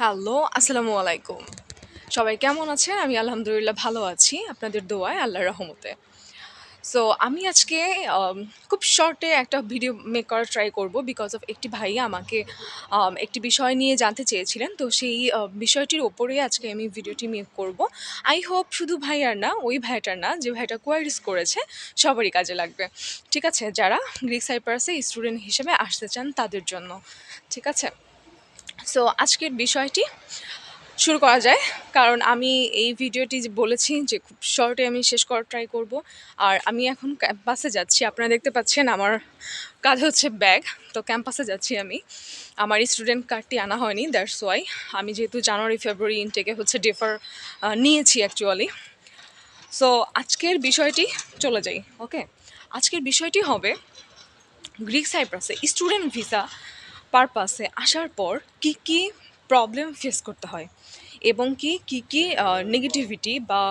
Hello, আসসালামু আলাইকুম। সবাই কেমন আছেন? আমি আলহামদুলিল্লাহ ভালো আছি। আপনাদের দোয়ায়, আল্লাহর রহমতে। সো আমি আজকে খুব শর্টে একটা ভিডিও মেক করার ট্রাই করব। বিকজ অফ একটি ভাইয়া আমাকে একটি বিষয় নিয়ে জানতে চেয়েছিলেন। তো সেই বিষয়টির উপরেই আজকে আমি ভিডিওটি মেক করব। আই হোপ শুধু ভাইয়ার না, ওই ভাইটার না, যে ভাইটা কোয়ারিজ করেছে, সবারই কাজে লাগবে। ঠিক আছে? যারা গ্রিক সাইপ্রাসে স্টুডেন্ট হিসেবে আসতে চান তাদের জন্য। ঠিক আছে? সো আজকের বিষয়টি শুরু করা যায়। কারণ আমি এই ভিডিওটি বলেছি যে খুব শর্টে আমি শেষ করার ট্রাই করব। আর আমি এখন ক্যাম্পাসে যাচ্ছি। আপনারা দেখতে পাচ্ছেন আমার কাজ হচ্ছে ব্যাগ তো ক্যাম্পাসে যাচ্ছি আমি। আমার স্টুডেন্ট কার্ডটি আনা হয়নি দ্যাটস ওয়াই আমি যেহেতু জানুয়ারি ফেব্রুয়ারি ইনটেকে হচ্ছে ডেফার নিয়েছি অ্যাকচুয়ালি সো আজকের বিষয়টি চলে যাই ওকে আজকের বিষয়টি হবে গ্রিক সাইপ্রাসে স্টুডেন্ট ভিসা পারপাসে আসার পর কি কি প্রবলেম ফেস করতে হয়? এবং কি কি কি নেগেটিভিটি বা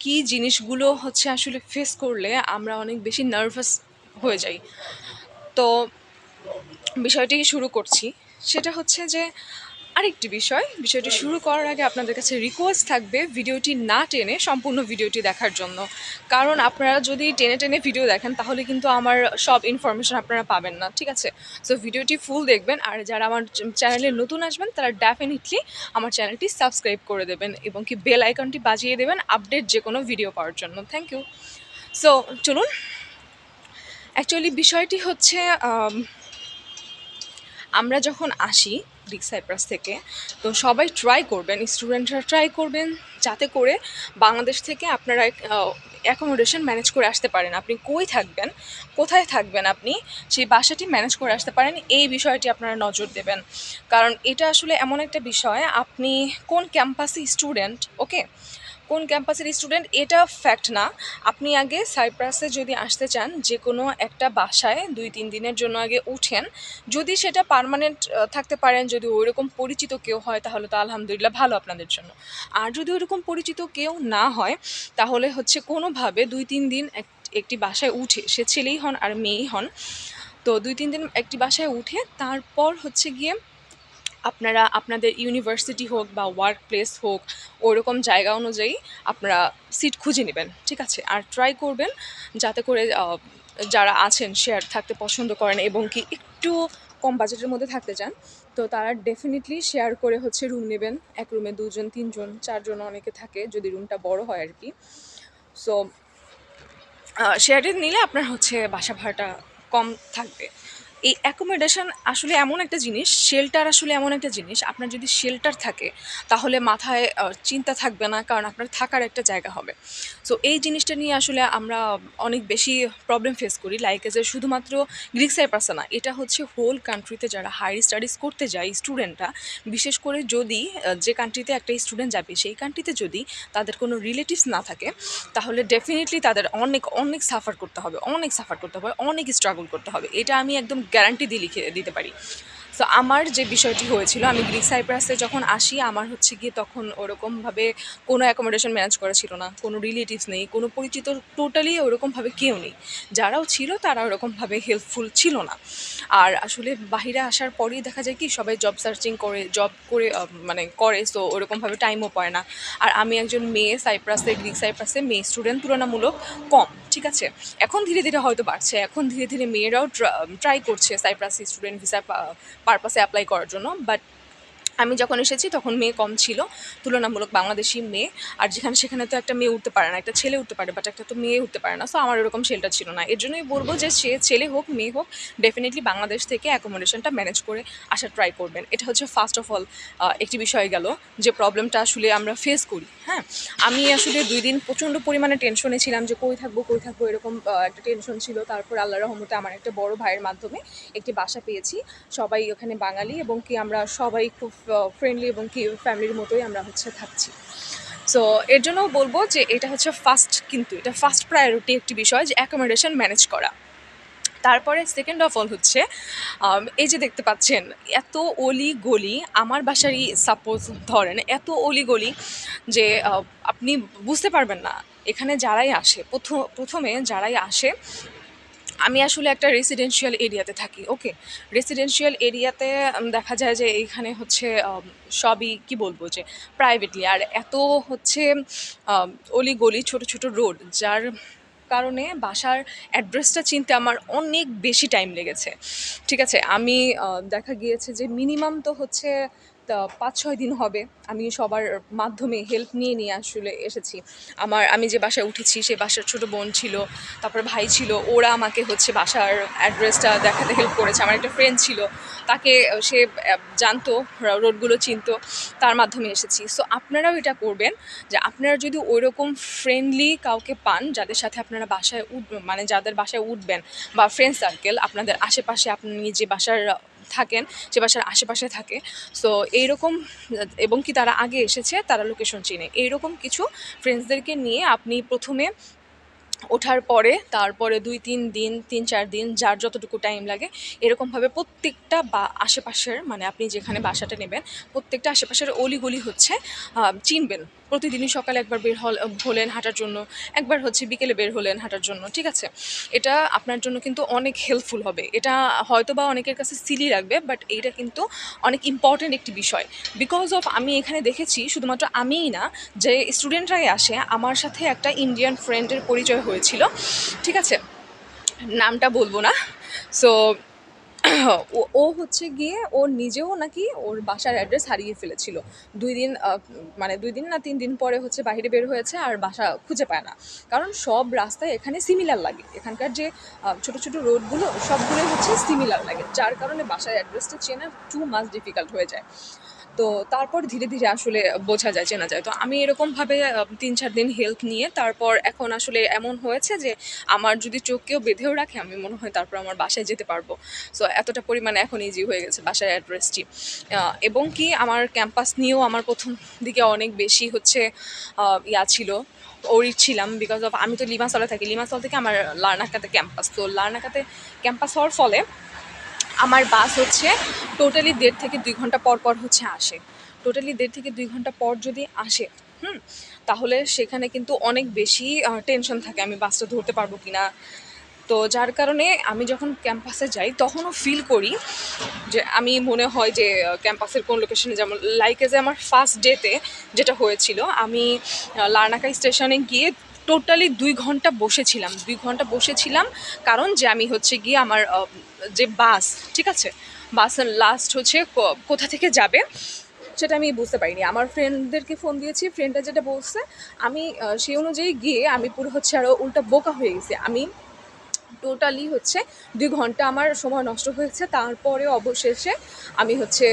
কি জিনিসগুলো হচ্ছে আসলে ফেস করলে আমরা অনেক বেশি নার্ভাস হয়ে যাই? তো বিষয়টি শুরু করছি। সেটা হচ্ছে যে আরেকটি বিষয়, বিষয়টি শুরু করার আগে আপনাদের কাছে রিকোয়েস্ট থাকবে ভিডিওটি না টেনে সম্পূর্ণ ভিডিওটি দেখার জন্য। কারণ আপনারা যদি টেনে টেনে ভিডিও দেখেন, তাহলে কিন্তু আমার সব ইনফরমেশন আপনারা পাবেন না, ঠিক আছে? সো ভিডিওটি ফুল দেখবেন, আর যারা আমার চ্যানেলে নতুন আসবেন, তারা ডেফিনেটলি আমার চ্যানেলটি সাবস্ক্রাইব করে দেবেন এবং কি বেল আইকনটি বাজিয়ে দেবেন আপডেট যে কোনো ভিডিও পাওয়ার জন্য। থ্যাংক ইউ সো চলুন। অ্যাকচুয়ালি বিষয়টি হচ্ছে আমরা যখন আসি গ্রিক সাইপ্রাস থেকে। তো সবাই ট্রাই করবেন স্টুডেন্টরা ট্রাই করবেন যাতে করে বাংলাদেশ থেকে আপনারা অ্যাকোমোডেশন ম্যানেজ করে আসতে পারেন। আপনি কই থাকবেন, কোথায় থাকবেন আপনি, সেই বাসাটি ম্যানেজ করে আসতে পারেন, এই বিষয়টি আপনারা নজর দেবেন। কারণ এটা আসলে এমন একটা বিষয়, আপনি কোন ক্যাম্পাসে স্টুডেন্ট ওকে কোন ক্যাম্পাসের স্টুডেন্ট, এটা ফ্যাক্ট না। আপনি আগে সাইপ্রাসে যদি আসতে চান, যে কোনো একটা বাসায় দুই তিন দিনের জন্য আগে উঠেন। যদি সেটা পার্মানেন্ট থাকতে পারেন, যদি ওইরকম পরিচিত কেউ হয়, তাহলে তো আলহামদুলিল্লাহ ভালো আপনাদের জন্য। আর যদি ওইরকম পরিচিত কেউ না হয়, তাহলে হচ্ছে কোনোভাবে দুই তিন দিন এক- একটি বাসায় উঠে, সে ছেলেই হন আর মেয়েই হন। তো দুই তিন দিন একটি বাসায় উঠে, তারপর হচ্ছে গিয়ে আপনারা আপনাদের ইউনিভার্সিটি হোক বা ওয়ার্ক প্লেস হোক, ওরকম জায়গা অনুযায়ী আপনারা সিট খুঁজে নেবেন, ঠিক আছে? আর ট্রাই করবেন যাতে করে যারা আছেন শেয়ার থাকতে পছন্দ করেন এবং কি একটু কম বাজেটের মধ্যে থাকতে চান, তো তারা ডেফিনেটলি শেয়ার করে হচ্ছে রুম নেবেন। এক রুমে দুজন, তিনজন, চারজন অনেকে থাকে, যদি রুমটা বড় হয় আর কি। সো শেয়ারে নিলে আপনার হচ্ছে বাসা ভাড়াটা কম থাকবে। এই অ্যাকোমোডেশন আসলে এমন একটা জিনিস শেল্টার আসলে এমন একটা জিনিস, আপনার যদি শেল্টার থাকে, তাহলে মাথায় চিন্তা থাকবে না, কারণ আপনার থাকার একটা জায়গা হবে। সো এই জিনিসটা নিয়ে আসলে আমরা অনেক বেশি প্রবলেম ফেস করি লাইক যে শুধুমাত্র গ্রিক সাইপ্রাসে না, এটা হচ্ছে হোল কান্ট্রিতে যারা হায়ার স্টাডিজ করতে যায় স্টুডেন্টরা বিশেষ করে যদি যে কান্ট্রিতে একটা স্টুডেন্ট যাবে, সেই কান্ট্রিতে যদি তাদের কোনো রিলেটিভস না থাকে, তাহলে ডেফিনেটলি তাদের অনেক অনেক সাফার করতে হবে, অনেক সাফার করতে হবে, অনেক স্ট্রাগল করতে হবে। এটা আমি একদম গ্যারান্টি দিয়ে লিখে, দিতে পারি। সো আমার যে বিষয়টি হয়েছিল, আমি গ্রিক সাইপ্রাসে যখন আসি, আমার হচ্ছে গিয়ে তখন ওরকমভাবে কোনো অ্যাকোমোডেশন ম্যানেজ করা ছিল না, কোনো রিলেটিভস নেই, কোনো পরিচিত টোটালি ওরকমভাবে কেউ নেই। যারাও ছিল, তারা ওরকমভাবে হেল্পফুল ছিল না। আর আসলে বাহিরে আসার পরেই দেখা যায় কি, সবাই জব সার্চিং করে জব করে মানে করে সো ওরকমভাবে টাইমও পায় না। আর আমি একজন মেয়ে, সাইপ্রাসে, গ্রিক সাইপ্রাসে মেয়ে স্টুডেন্ট তুলনামূলক কম। ঠিক আছে? এখন ধীরে ধীরে হয়তো বাড়ছে। এখন ধীরে ধীরে মেয়েরাও ট্রাই করছে সাইপ্রাসি স্টুডেন্ট ভিসা পারপাসে অ্যাপ্লাই করার জন্য। বাট আমি যখন এসেছি তখন মেয়ে কম ছিল, তুলনামূলক বাংলাদেশি মেয়ে, আর যেখানে সেখানে তো একটা মেয়ে উঠতে পারে না, একটা ছেলে উঠতে পারে বাট একটা তো মেয়ে উঠতে পারে না সো আমার এরকম শেল্টার ছিল না। এর জন্যই বলব যে সে ছেলে হোক, মেয়ে হোক ডেফিনেটলি বাংলাদেশ থেকে অ্যাকোমোডেশনটা ম্যানেজ করে আসার ট্রাই করবেন। এটা হচ্ছে ফার্স্ট অফ অল একটি বিষয় গেল যে প্রবলেমটা আসলে আমরা ফেস করি হ্যাঁ? আমি আসলে দুই দিন প্রচণ্ড পরিমাণে টেনশনে ছিলাম যে কই থাকব কই থাকব, এরকম একটা টেনশন ছিল। তারপর আল্লাহ রহমতে আমার একটা বড় ভাইয়ের মাধ্যমে একটি বাসা পেয়েছি। সবাই ওখানে বাঙালি এবং কি আমরা সবাই খুব ফ্রেন্ডলি এবং কি ফ্যামিলির মতোই আমরা হচ্ছে থাকছি। সো এর জন্য বলব যে এটা হচ্ছে ফার্স্ট কিন্তু, এটা ফার্স্ট প্রায়োরিটি একটি বিষয় যে অ্যাকোমোডেশন ম্যানেজ করা। তারপরে সেকেন্ড অফ অল হচ্ছে এই যে দেখতে পাচ্ছেন, এত অলি গলি আমার বাসারই সাপোজ ধরেন, এত অলি গলি যে আপনি বুঝতে পারবেন না, এখানে যারাই আসে প্রথম প্রথমে যারাই আসে আমি আসলে একটা রেসিডেন্সিয়াল এরিয়াতে থাকি ওকে রেসিডেন্সিয়াল এরিয়াতে দেখা যায় যে এইখানে হচ্ছে সবই, কি বলব যে প্রাইভেটলি আর এত হচ্ছে অলি গলি ছোট ছোট রোড যার কারণে বাসার অ্যাড্রেসটা চিনতে আমার অনেক বেশি টাইম লেগেছে। ঠিক আছে? আমি দেখা গিয়েছে যে মিনিমাম তো হচ্ছে পাঁচ ছয় দিন হবে আমি সবার মাধ্যমে হেল্প নিয়ে নিয়ে আসলে এসেছি। আমার, আমি যে বাসায় উঠেছি সে বাসার ছোট বোন ছিল, তারপর ভাই ছিল, ওরা আমাকে হচ্ছে বাসার অ্যাড্রেসটা দেখাতে হেল্প করেছে। আমার একটা ফ্রেন্ড ছিল, তাকে সে জানতো রোডগুলো চিনতো, তার মাধ্যমে এসেছি। সো আপনারাও এটা করবেন যে আপনারা যদি ওইরকম ফ্রেন্ডলি কাউকে পান, যাদের সাথে আপনারা বাসায় উঠ মানে যাদের বাসায় উঠবেন বা ফ্রেন্ড সার্কেল আপনাদের আশেপাশে আপনি যে বাসার থাকেন, যে বাসার আশেপাশে থাকে। সো এইরকম, এবং কি তারা আগে এসেছে, তারা লোকেশন চিনে। এইরকম কিছু ফ্রেন্ডসদেরকে নিয়ে আপনি প্রথমে ওঠার পরে, তারপরে দুই, তিন দিন, তিন, চার দিন, যার যতটুকু টাইম লাগে, এরকমভাবে প্রত্যেকটা বা আশেপাশের মানে আপনি যেখানে বাসাটা নেবেন, প্রত্যেকটা আশেপাশের অলিগলি হচ্ছে চিনবেন। প্রতিদিনই সকালে একবার বের হল হলেন হাঁটার জন্য, একবার হচ্ছে বিকেলে বের হলেন হাঁটার জন্য, ঠিক আছে? এটা আপনার জন্য কিন্তু অনেক হেল্পফুল হবে। এটা হয়তো বা অনেকের কাছে সিলি লাগবে বাট এইটা কিন্তু অনেক ইম্পর্ট্যান্ট একটি বিষয়। বিকজ অফ আমি এখানে দেখেছি শুধুমাত্র আমিই না, যে স্টুডেন্টরাই আসে, আমার সাথে একটা ইন্ডিয়ান ফ্রেন্ডের পরিচয় হয়েছিল, ঠিক আছে? নামটা বলব না। সো ও হচ্ছে গিয়ে, ও নিজেও নাকি ওর বাসার অ্যাড্রেস হারিয়ে ফেলেছিল। দুই দিন মানে দুই দিন না, তিন দিন পরে হচ্ছে বাইরে বের হয়েছে আর বাসা খুঁজে পায় না। কারণ সব রাস্তায় এখানে সিমিলার লাগে। এখানকার যে ছোট ছোট রোডগুলো সবগুলোই হচ্ছে সিমিলার লাগে। যার কারণে বাসার অ্যাড্রেসটা চেনা টু মাস ডিফিকাল্ট হয়ে যায়। তো তারপর ধীরে ধীরে আসলে বোঝা যায়, চেনা যায়। তো আমি এরকমভাবে তিন চার দিন হেল্প নিয়ে তারপর এখন আসলে এমন হয়েছে যে আমার যদি চোখ কেউ বেঁধেও রাখে, আমি মনে হয় তারপর আমার বাসায় যেতে পারব। সো এতটা পরিমাণে এখন ইজি হয়ে গেছে বাসার অ্যাড্রেসটি এবং কি আমার ক্যাম্পাস নিয়েও আমার প্রথম দিকে অনেক বেশি হচ্ছে ইয়া ছিল ওরি ছিলাম বিকজ অফ আমি তো লিমাসলে থাকি। লিমাসল থেকে আমার লার্নাকাতে ক্যাম্পাস তো লার্নাকাতে ক্যাম্পাস হওয়ার ফলে আমার বাস হচ্ছে টোটালি দেড় থেকে দুই ঘণ্টা পর পর হচ্ছে আসে। টোটালি দেড় থেকে দুই ঘণ্টা পর যদি আসে, হুম, তাহলে সেখানে কিন্তু অনেক বেশি টেনশন থাকে আমি বাসটা ধরতে পারব কি না তো যার কারণে আমি যখন ক্যাম্পাসে যাই, তখনও ফিল করি যে আমি মনে হয় যে ক্যাম্পাসের কোন লোকেশনে যেমন লাইক যে আমার ফার্স্ট ডেতে যেটা হয়েছিল, আমি লার্নাকা স্টেশনে গিয়ে টোটালি দুই ঘণ্টা বসেছিলাম। দুই ঘণ্টা বসেছিলাম, কারণ যে আমি হচ্ছে গিয়ে আমার যে বাস, ঠিক আছে? বাসের লাস্ট হচ্ছে কোথা থেকে যাবে? সেটা আমি বুঝতে পারিনি। আমার ফ্রেন্ডদেরকে ফোন দিয়েছি ফ্রেন্ডটা যেটা বলছে, আমি সেই অনুযায়ী গিয়ে আমি পুরো হচ্ছে আরও উল্টা বোকা হয়ে গেছি। আমি টোটালি হচ্ছে দুই ঘণ্টা আমার সময় নষ্ট হয়েছে। তারপরে অবশেষে আমি হচ্ছে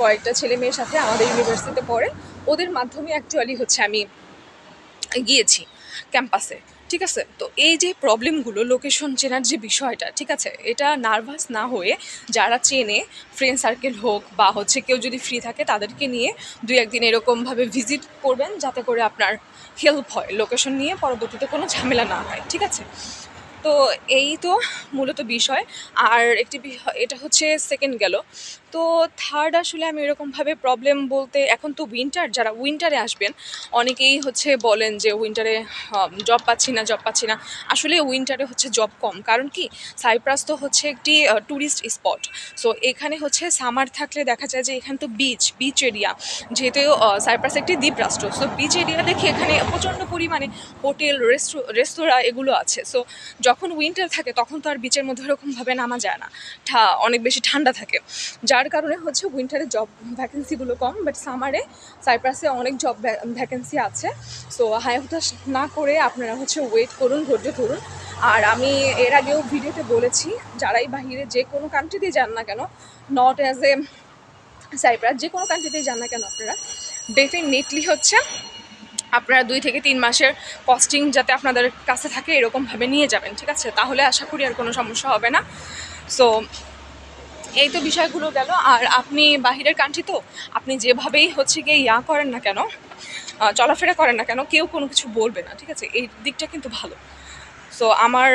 কয়েকটা ছেলে মেয়ের সাথে আমাদের ইউনিভার্সিটিতে পড়ে। ওদের মাধ্যমে অ্যাকচুয়ালি হচ্ছে আমি গিয়েছি ক্যাম্পাসে ঠিক আছে? তো এই যে প্রবলেমগুলো লোকেশন চেনার যে বিষয়টা, ঠিক আছে? এটা নার্ভাস না হয়ে যারা চেনে ফ্রেন্ড সার্কেল হোক বা হচ্ছে কেউ যদি ফ্রি থাকে, তাদেরকে নিয়ে দুই একদিন এরকমভাবে ভিজিট করবেন যাতে করে আপনার হেল্প হয়। লোকেশন নিয়ে পরবর্তীতে কোনো ঝামেলা না হয়, ঠিক আছে? তো এই তো মূলত বিষয়। আর একটি এটা হচ্ছে সেকেন্ড গেল। তো থার্ড আসলে আমি এরকমভাবে প্রবলেম বলতে, এখন তো উইন্টার যারা উইন্টারে আসবেন, অনেকেই হচ্ছে বলেন যে উইন্টারে জব পাচ্ছি না জব পাচ্ছি না। আসলে উইন্টারে হচ্ছে জব কম। কারণ কি? সাইপ্রাস তো হচ্ছে একটি ট্যুরিস্ট স্পট সো এখানে হচ্ছে সামার থাকলে দেখা যায় যে এখানে তো বিচ বিচ এরিয়া যেহেতু সাইপ্রাস একটি দ্বীপ রাষ্ট্র সো বিচ এরিয়া দেখে এখানে প্রচণ্ড পরিমাণে হোটেল রেস্তোরাঁ এগুলো আছে। সো যখন উইন্টার থাকে, তখন তো আর বিচের মধ্যে ওরকমভাবে নামা যায় না। অনেক বেশি ঠান্ডা থাকে। যার কারণে হচ্ছে উইন্টারে জব ভ্যাকেন্সিগুলো কম বাট সামারে সাইপ্রাসে অনেক জব ভ্যাকেন্সি আছে। সো হায় হতাশ না করে আপনারা হচ্ছে ওয়েট করুন, ধৈর্য ধরুন। আর আমি এর আগেও ভিডিওতে বলেছি, যারাই বাহিরে যে কোনো কান্ট্রিতেই যান না কেন নট অ্যাজ এ সাইপ্রাস যে কোনো কান্ট্রিতেই যান না কেন আপনারা ডেফিনেটলি হচ্ছে আপনারা দুই থেকে তিন মাসের কস্টিং যাতে আপনাদের কাছে থাকে, এরকমভাবে নিয়ে যাবেন, ঠিক আছে? তাহলে আশা করি আর কোনো সমস্যা হবে না। সো এই তো বিষয়গুলো গেল। আর আপনি বাহিরের কান্ট্রি তো, আপনি যেভাবেই হচ্ছে গিয়ে ইয়া করেন না কেন চলাফেরা করেন না কেন, কেউ কোনো কিছু বলবে না, ঠিক আছে? এই দিকটা কিন্তু ভালো। সো আমার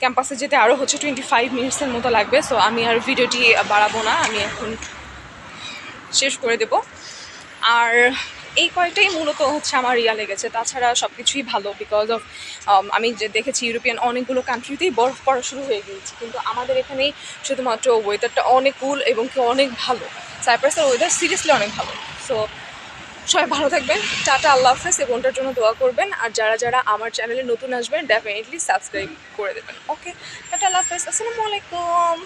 ক্যাম্পাসে যেতে আরও হচ্ছে টোয়েন্টি ফাইভ মিনিটসের মতো লাগবে। সো আমি আর ভিডিওটি বাড়াবো না, আমি এখন শেষ করে দেব। আর এই কয়েকটাই মূলত হচ্ছে আমার ইয়া লেগেছে। তাছাড়া সব কিছুই ভালো বিকজ অফ আমি যে দেখেছি ইউরোপিয়ান অনেকগুলো কান্ট্রিতেই বরফ পড়া শুরু হয়ে গিয়েছে। কিন্তু আমাদের এখানেই শুধুমাত্র ওয়েদারটা অনেক কুল এবং কি অনেক ভালো। সাইপ্রাসের ওয়েদার সিরিয়াসলি অনেক ভালো। সো সবাই ভালো থাকবেন। টাটা, আল্লাহ হাফেজ। এবং ওটার জন্য দোয়া করবেন। আর যারা যারা আমার চ্যানেলে নতুন আসবেন ডেফিনেটলি সাবস্ক্রাইব করে দেবেন। ওকে টাটা, আল্লাহ হাফেজ। আসসালামু আলাইকুম।